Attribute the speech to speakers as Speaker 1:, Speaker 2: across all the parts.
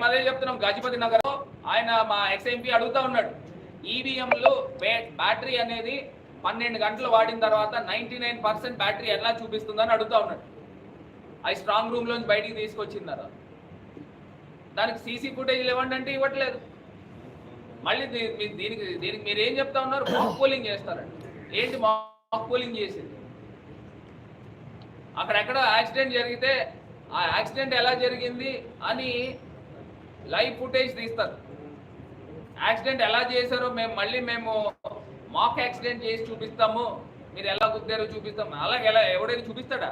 Speaker 1: మేము అదే చెప్తున్నాం గజపతి నగర్ ఆయన మా ఎక్స్ఎంపీ అడుగుతా ఉన్నాడు. ఈవీఎంలు బ్యాటరీ అనేది పన్నెండు గంటలు వాడిన తర్వాత నైన్టీ నైన్ పర్సెంట్ బ్యాటరీ ఎలా చూపిస్తుందని అడుగుతా ఉన్నాడు. అది స్ట్రాంగ్ రూమ్ లోంచి బయటికి తీసుకొచ్చిందరా దానికి సీసీ ఫుటేజ్ ఇవ్వండి అంటే ఇవ్వట్లేదు. మళ్ళీ దీనికి దీనికి మీరు ఏం చెప్తా ఉన్నారు? మాక్ పోలింగ్ చేస్తారండి ఏంటి మాక్ పోలింగ్ చేసింది? అక్కడెక్కడ యాక్సిడెంట్ జరిగితే ఆ యాక్సిడెంట్ ఎలా జరిగింది అని లైవ్ ఫుటేజ్ తీస్తారు. యాక్సిడెంట్ ఎలా చేశారో మేము మళ్ళీ మేము మాక్ యాక్సిడెంట్ చేసి చూపిస్తాము. మీరు ఎలా గుద్దారో చూపిస్తాము. అలాగే ఎలా ఎవడైనా చూపిస్తాడా?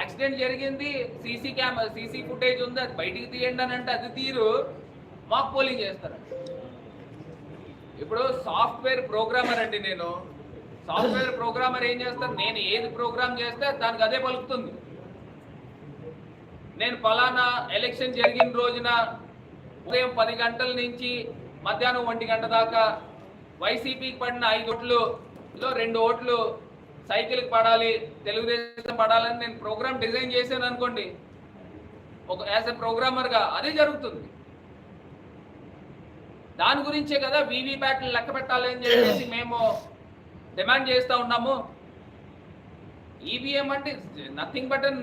Speaker 1: యాక్సిడెంట్ జరిగింది సీసీ కెమెరా సీసీ ఫుటేజ్ ఉంది అది బయటికి తీయండి అని అంటే అది తీరు మాక్ పోలింగ్ చేస్తారు? ఇప్పుడు సాఫ్ట్వేర్ ప్రోగ్రామర్ అండి నేను. సాఫ్ట్వేర్ ప్రోగ్రామర్ ఏం చేస్తారు? నేను ఏది ప్రోగ్రామ్ చేస్తే దానికి అదే పలుకుతుంది. నేను ఫలానా ఎలక్షన్ జరిగిన రోజున ఉదయం పది గంటల నుంచి మధ్యాహ్నం ఒంటి గంట దాకా వైసీపీకి పడిన ఐదు ఓట్లులో రెండు ఓట్లు సైకిల్కి పడాలి తెలుగుదేశం పడాలని నేను ప్రోగ్రామ్ డిజైన్ చేశాను అనుకోండి. ఒక యాజ్ ఎ ప్రోగ్రామర్గా అదే జరుగుతుంది. దాని గురించే కదా వీవీప్యాట్లు లెక్క పెట్టాలి అని చెప్పేసి మేము డిమాండ్ చేస్తూ ఉన్నాము. ఈవీఎం అంటే నథింగ్ బట్ అన్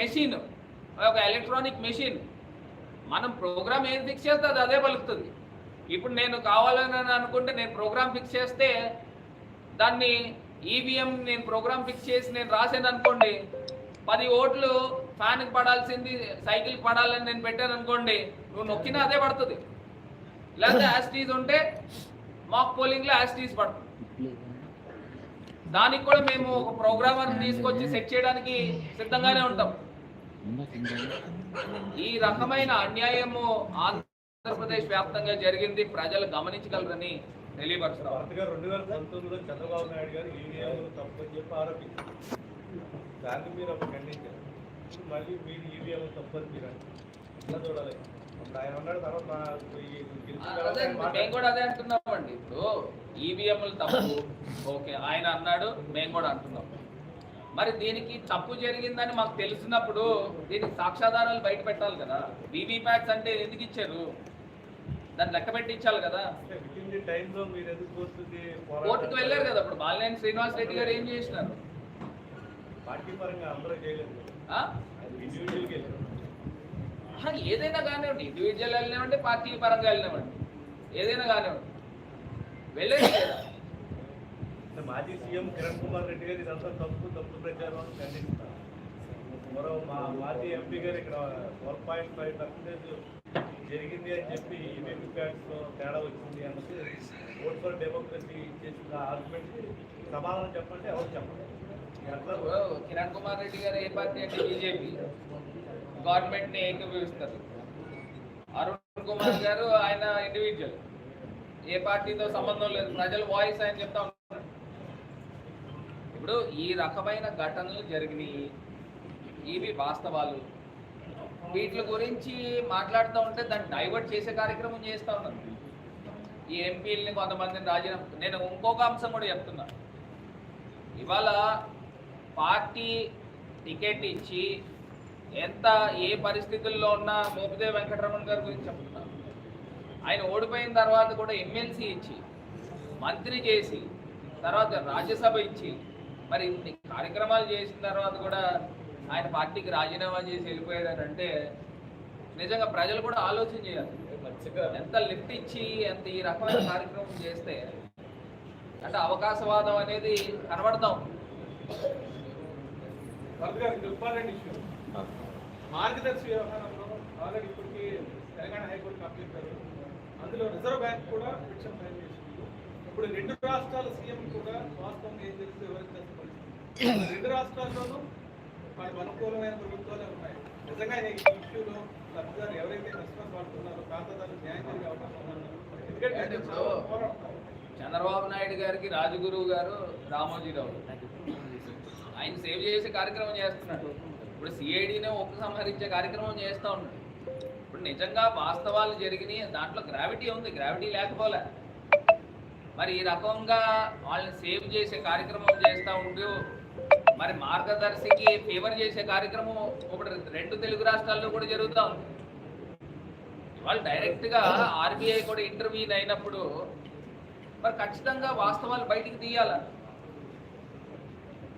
Speaker 1: మెషిన్ ఒక ఎలక్ట్రానిక్ మెషిన్. మనం ప్రోగ్రామ్ ఏం ఫిక్స్ చేస్తే అది అదే పలుకుతుంది. ఇప్పుడు నేను కావాలని అనుకుంటే నేను ప్రోగ్రామ్ ఫిక్స్ చేస్తే దాన్ని ఈవీఎం నేను ప్రోగ్రామ్ ఫిక్స్ చేసి నేను రాసాను అనుకోండి పది ఓట్లు ఫ్యాన్కి పడాల్సింది సైకిల్కి పడాలని నేను పెట్టాను అనుకోండి నువ్వు నొక్కినా అదే పడుతుంది. లేకపోతే యాస్టీస్ ఉంటే మాక్ పోలింగ్లో యాస్టీస్ పడుతుంది. దానికి కూడా మేము ఒక ప్రోగ్రామర్ తీసుకొచ్చి సెట్ చేయడానికి సిద్ధంగానే ఉంటాం. ఈ రకమైన అన్యాయము ఆంధ్రప్రదేశ్ వ్యాప్తంగా జరిగింది. ప్రజలు గమనించగలరని తెలియపరుస్తాం
Speaker 2: భారత్గా రెండు వేల పంతొమ్మిదిలో చంద్రబాబు నాయుడు గారు తప్పని చెప్పి ఆరోపించారు. దాన్ని మీరు అప్పుడు ఖండించారు. ఇప్పుడు మళ్ళీ మీరు ఈవీఎంలు తప్పని మీరు అంటారు. ఎట్లా చూడాలి? అప్పుడు ఆయన ఉన్నాడు తర్వాత మా- ఈ గెలిచిన తర్వాత
Speaker 1: అదే
Speaker 2: ఆయన
Speaker 1: మేము. కూడా అదే అంటున్నామండి. ఇప్పుడు ఈవీఎంలు తప్పు. ఓకే ఆయన అన్నాడు మేము కూడా అంటున్నాం. మరి దీనికి తప్పు జరిగిందని మాకు తెలిసినప్పుడు దీనికి సాక్ష్యాధారాలు బయట పెట్టాలి కదా. వీవీప్యాట్స్ అంటే ఎందుకు ఇచ్చారు? దాన్ని లెక్క పెట్టి ఇచ్చాలి కదా. కోర్టుకు వెళ్ళారు కదా ఇప్పుడు. బాలినేని శ్రీనివాస్ రెడ్డి గారు ఏం చేసినారు? ఏదైనా కానివ్వండి. ఇండివిజువల్ వెళ్ళినామండి పార్టీ పరంగా వెళ్ళినామండి. ఏదైనా కానివ్వండి. వెళ్ళండి కదా.
Speaker 2: మాజీ సీఎం కిరణ్ కుమార్ రెడ్డి గారు ఇదంతా తప్పు తప్పు ప్రచారం అని ఖండిస్తారు. మరో మా మాజీ ఎంపీ గారు ఇక్కడ ఫోర్ పాయింట్ ఫైవ్ పర్సెంటేజ్ జరిగింది అని చెప్పి ఈవీఎం ప్యాడ్స్లో తేడా వచ్చింది అన్నది ఓట్ ఫర్ డెమోక్రసీ చేసిన ఆర్గ్యుమెంట్ సమాధానం చెప్పండి ఎవరు చెప్పండి
Speaker 1: కిరణ్ కుమార్ రెడ్డి గారు ఏ పార్టీ అంటే బీజేపీ. గవర్నమెంట్ని ఏకీభవిస్తారు అరుణ్ కుమార్ గారు ఆయన ఇండివిజువల్ ఏ పార్టీతో సంబంధం లేదు. ప్రజల వాయిస్ ఆయన చెప్తా ఉంటారు ఇప్పుడు ఈ రకమైన ఘటనలు జరిగినాయి. ఇవి వాస్తవాలు. వీటి గురించి మాట్లాడుతూ ఉంటే దాన్ని డైవర్ట్ చేసే కార్యక్రమం చేస్తూ ఉన్నారు ఈ ఎంపీలని కొంతమందిని రాజీనామా నేను ఇంకొక అంశం కూడా చెప్తున్నా. ఇవాళ పార్టీ టికెట్ ఇచ్చి ఎంత ఏ పరిస్థితుల్లో ఉన్నా మోపిదేవి వెంకటరమణ గారి గురించి చెప్తున్నా. ఆయన ఓడిపోయిన తర్వాత కూడా ఎమ్మెల్సీ ఇచ్చి మంత్రి చేసి తర్వాత రాజ్యసభ ఇచ్చి మరి ఇన్ని కార్యక్రమాలు చేసిన తర్వాత కూడా ఆయన పార్టీకి రాజీనామా చేసి వెళ్ళిపోయారంటే నిజంగా ప్రజలు కూడా ఆలోచన చేయాలి. ఎంత లిఫ్ట్ ఇచ్చి ఎంత ఈ రకమైన కార్యక్రమం చేస్తే అంటే అవకాశవాదం అనేది కనబడతాం.
Speaker 3: మార్గదర్శి వ్యవహారంలో ఆల్రెడీ ఇప్పటికీ తెలంగాణ హైకోర్టు అందులో రిజర్వ్ బ్యాంక్ కూడా పిటిషన్ ఫైల్ చేసింది. ఇప్పుడు రెండు రాష్ట్రాల సీఎం కూడా వాస్తవంగా ఏం తెలుసు ఎవరికి తెలుసు పరిస్థితి. రెండు రాష్ట్రాల్లోనూ వాళ్ళకి అనుకూలమైన ప్రభుత్వాలే ఉన్నాయి. నిజంగా ఈ ఇష్యూలో లబ్ధిదారు ఎవరైతే రెస్పాన్స్ పడుతున్నారో ఖాతాదారులు న్యాయం జరిగే అవకాశం ఎందుకంటే పోరాటం
Speaker 1: చంద్రబాబు నాయుడు గారికి రాజగురువు గారు రామోజీరావు ఆయన సేవ్ చేసే కార్యక్రమం చేస్తున్నాడు. ఇప్పుడు సిఐడినే ఉపసంహరించే కార్యక్రమం చేస్తూ ఉన్నాడు. ఇప్పుడు నిజంగా వాస్తవాలు జరిగినాయి. దాంట్లో గ్రావిటీ ఉంది. గ్రావిటీ లేకపోలే. మరి ఈ రకంగా వాళ్ళని సేవ్ చేసే కార్యక్రమం చేస్తూ ఉంటూ మరి మార్గదర్శికి ఫేవర్ చేసే కార్యక్రమం ఇప్పుడు రెండు తెలుగు రాష్ట్రాల్లో కూడా జరుగుతూ ఉంది. వాళ్ళు డైరెక్ట్గా ఆర్బీఐ కూడా ఇంటర్వ్యూన్ అయినప్పుడు మరి ఖచ్చితంగా వాస్తవాలు బయటికి తీయాల?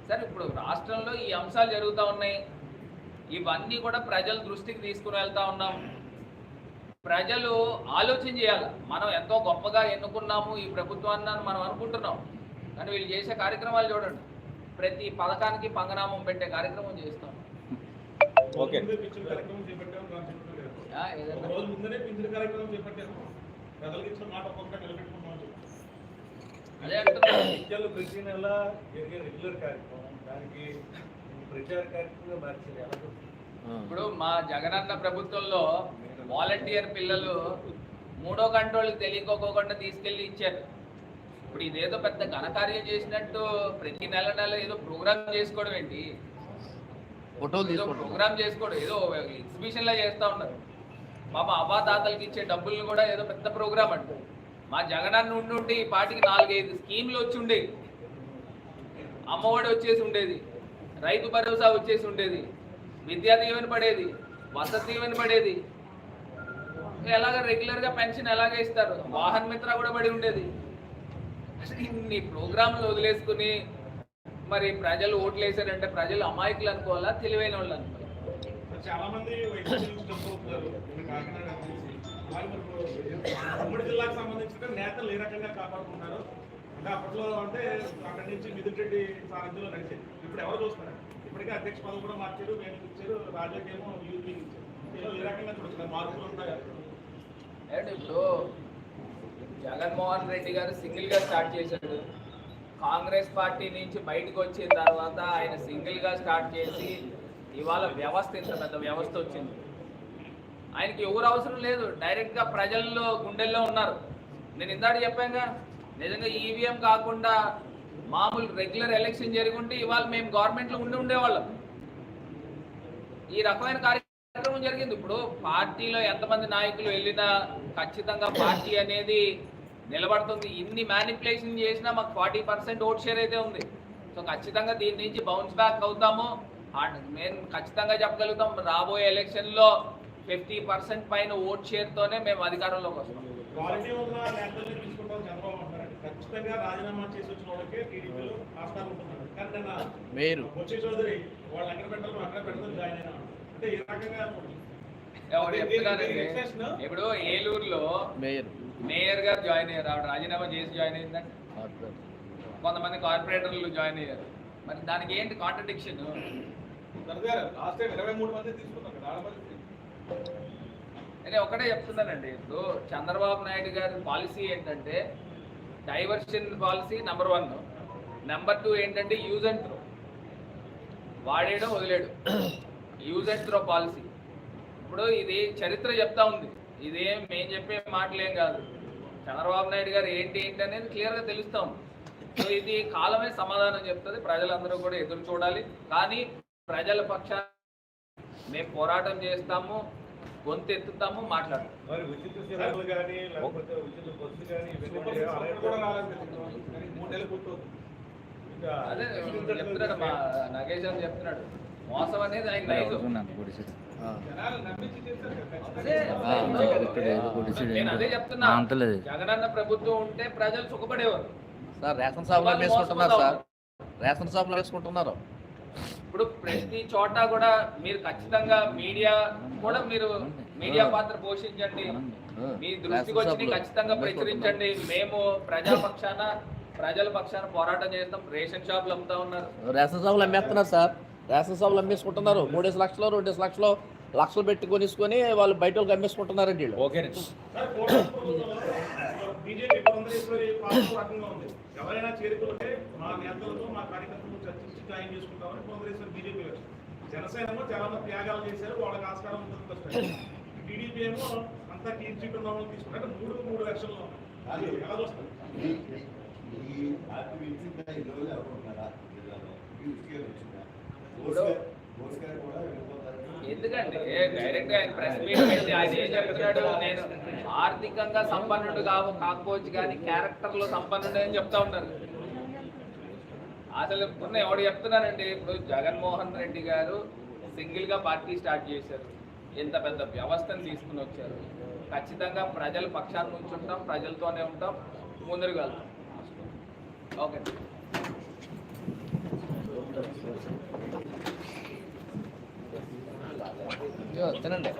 Speaker 1: సరే ఇప్పుడు రాష్ట్రంలో ఈ అంశాలు జరుగుతూ ఉన్నాయి. ఇవన్నీ కూడా ప్రజల దృష్టికి తీసుకుని వెళ్తా ఉన్నాం. ప్రజలు ఆలోచన చేయాలి. మనం ఎంతో గొప్పగా ఎన్నుకున్నాము ఈ ప్రభుత్వాన్ని అని మనం అనుకుంటున్నాం. కానీ వీళ్ళు చేసే కార్యక్రమాలు చూడండి. ప్రతి పథకానికి పంగనామం పెట్టే కార్యక్రమం చేస్తాం. అదే అంటున్నా.
Speaker 2: విద్యలు ప్రతి నెల జరిగే రెగ్యులర్ కార్యక్రమం దానికి ప్రచార కార్యక్రమంగా?
Speaker 1: ఇప్పుడు మా జగనన్న ప్రభుత్వంలో వాలంటీర్ పిల్లలు మూడో కంట్రోల్కి తెలియకోకుండా తీసుకెళ్ళి ఇచ్చారు. ఇప్పుడు ఇదేదో పెద్ద ఘనకార్యం చేసినట్టు ప్రతి నెల నెల ఏదో ప్రోగ్రామ్ చేసుకోవడం ఏంటి? ఏదో ప్రోగ్రామ్ చేసుకోవడం ఏదో ఎగ్జిబిషన్ లా చేస్తా ఉన్నారు. పాప అవాదాతలకి ఇచ్చే డబ్బుల్ని కూడా ఏదో పెద్ద ప్రోగ్రామ్ అంట. మా జగనన్న ఉండి ఉంటే ఈ పాటికి నాలుగైదు స్కీమ్లు వచ్చి ఉండేవి అమ్మఒడి వచ్చేసి ఉండేది రైతు భరోసా వచ్చేసి ఉండేది విద్యా దీవెన పడేది వసతి దీవెన పడేది ఎలాగ రెగ్యులర్గా పెన్షన్ ఎలాగ ఇస్తారు? వాహన మిత్ర కూడా పడి ఉండేది. అసలు ఇన్ని ప్రోగ్రాంలు వదిలేసుకుని మరి ప్రజలు ఓట్లు వేసారంటే ప్రజలు అమాయకులు అనుకోవాలా? తెలివైన వాళ్ళు అనుకోవాలి?
Speaker 3: చాలా మంది కాకినాడ ఉమ్మడి జిల్లాకు సంబంధించిన నేతలు ఏ రకంగా కాపాడుకుంటున్నారు? అంటే అప్పట్లో అంటే అక్కడి నుంచి మిదిరెడ్డి సారథ్యంలో నడిచేది ఇప్పుడు ఎవరు చూస్తున్నారు? ఇప్పటికే అధ్యక్ష పదవి కూడా మార్చారు మేము ఇచ్చారు రాజాకేమో యూపీ ఇచ్చారు. ఏ రకంగా మార్పులు ఉంటాయి
Speaker 1: అండ్ ఇప్పుడు జగన్మోహన్ రెడ్డి గారు సింగిల్గా స్టార్ట్ చేశాడు. కాంగ్రెస్ పార్టీ నుంచి బయటకు వచ్చిన తర్వాత ఆయన సింగిల్గా స్టార్ట్ చేసి ఇవాళ వ్యవస్థ ఇంత పెద్ద వ్యవస్థ వచ్చింది. ఆయనకి ఎవరు అవసరం లేదు డైరెక్ట్గా ప్రజల్లో గుండెల్లో ఉన్నారు. నేను ఇందాక చెప్పాగా నిజంగా ఈవీఎం కాకుండా మామూలు రెగ్యులర్ ఎలక్షన్ జరుగుంటే ఇవాళ మేము గవర్నమెంట్లో ఉండి ఉండేవాళ్ళం. ఈ రకమైన కార్యక్రమం జరిగింది. ఇప్పుడు పార్టీలో ఎంతమంది నాయకులు వెళ్ళినా ఖచ్చితంగా పార్టీ అనేది నిలబడుతుంది. ఇన్ని మ్యానిపులేషన్ చేసినా మాకు ఫార్టీ పర్సెంట్ ఓట్ షేర్ అయితే ఉంది. సో ఖచ్చితంగా దీని నుంచి బౌన్స్ బ్యాక్ అవుతాము. అండ్ మేము ఖచ్చితంగా చెప్పగలుగుతాం రాబోయే ఎలక్షన్లో ఫిఫ్టీ పర్సెంట్ పైన ఓట్ షేర్తోనే మేము అధికారంలోకి వస్తాం.
Speaker 4: మీరు
Speaker 1: ఎవరు చెప్తున్నారండి ఇప్పుడు ఏలూరులో
Speaker 4: మేయర్.
Speaker 1: మేయర్ గారు జాయిన్ అయ్యారు. ఆవిడ రాజీనామా చేసి జాయిన్ అయిందంటే కొంతమంది కార్పొరేటర్లు జాయిన్ అయ్యారు. మరి దానికి ఏంటి కాంట్రడిక్షన్ నేను ఒకటే చెప్తున్నానండి. ఇప్పుడు చంద్రబాబు నాయుడు గారి పాలసీ ఏంటంటే diversion policy number one. Number two ఏంటంటే యూజ్ అండ్ త్రో. వాడేయడం వదిలేడు. Use and throw policy. ఇప్పుడు ఇది చరిత్ర చెప్తా ఉంది. ఇదేం మేము చెప్పే మాటలేం కాదు. చంద్రబాబు నాయుడు గారు ఏంటి ఏంటి అనేది క్లియర్గా తెలుస్తాం. సో ఇది కాలమే సమాధానం చెప్తుంది. ప్రజలందరూ కూడా ఎదురు చూడాలి. కానీ ప్రజల పక్షాన మేము పోరాటం చేస్తాము గొంతు ఎత్తుతాము మాట్లాడతాం అదే చెప్తున్నాడు మా నగేష్ అని చెప్తున్నాడు. మోసం అనేది ఆయన. నేను అదే చెప్తున్నా. జగనన్న ప్రభుత్వం ఉంటే ప్రజలు సుఖపడేవారు.
Speaker 4: సార్ రేషన్ షాప్లో వేసుకుంటున్నారు సార్. రేషన్ షాప్లో వేసుకుంటున్నారు.
Speaker 1: ఇప్పుడు ప్రతి చోట కూడా మీరు ఖచ్చితంగా మీడియా కూడా మీరు మీడియా పాత్ర పోషించండి. మీ దృష్టికి వచ్చి ఖచ్చితంగా ప్రచురించండి. మేము ప్రజా పక్షాన ప్రజల పక్షాన పోరాటం చేస్తాం. రేషన్ షాపులు అమ్ముతా ఉన్నారు.
Speaker 4: రేషన్ షాపులు అమ్మేస్తున్నారు సార్. రేషన్ షాపులు అమ్మేసుకుంటున్నారు. మూడేసి లక్షలు రెండేసి లక్షలు లక్షలు పెట్టి కొనిసుకొని వాళ్ళు బయట వాళ్ళకి అమ్మేసుకుంటున్నారండి వీళ్ళు.
Speaker 5: ఓకే
Speaker 3: సార్, కూటమి ప్రభుత్వంలో బీజేపీ పురంధరేశ్వరి పాలన రకంగా ఉంది? ఎవరైనా చేరుకుంటే మా నేతలతో మా కార్యకర్తలతో చర్చించి జాయిన్ చేసుకుంటామని పురంధరేశ్వరి బీజేపీ వచ్చింది. జనసేన ఏమో చాలా త్యాగాలు చేశారు వాళ్ళకి ఆస్కారం ఉంటుంది టీడీపీ ఏమో అంతా క్లీన్ చీట్ ఉన్న వాళ్ళని తీసుకుంటారు. అంటే మూడు మూడు లక్షల్లో అది ఎలా చూస్తారు?
Speaker 6: ఈ రోజు అనుకుంటున్నారా జిల్లాలో.
Speaker 1: ఎందుకంటే డైరెక్ట్ ఆయన ప్రెస్ మీట్ పెట్టి ఆయన ఏం చెప్తున్నాడు నేను ఆర్థికంగా సంపన్నుడు కావు కాకపోవచ్చు కానీ క్యారెక్టర్లో సంపన్నుడు అని చెప్తా ఉన్నారు అసలు ఇప్పుడు ఎవడు చెప్తున్నానండి ఇప్పుడు జగన్మోహన్ రెడ్డి గారు సింగిల్గా పార్టీ స్టార్ట్ చేశారు. ఇంత పెద్ద వ్యవస్థను తీసుకుని వచ్చారు. ఖచ్చితంగా ప్రజల పక్షాన్ని ఉంచుంటాం ప్రజలతోనే ఉంటాం ముందరికి వెళ్తాం. ఓకే.
Speaker 4: తినండి.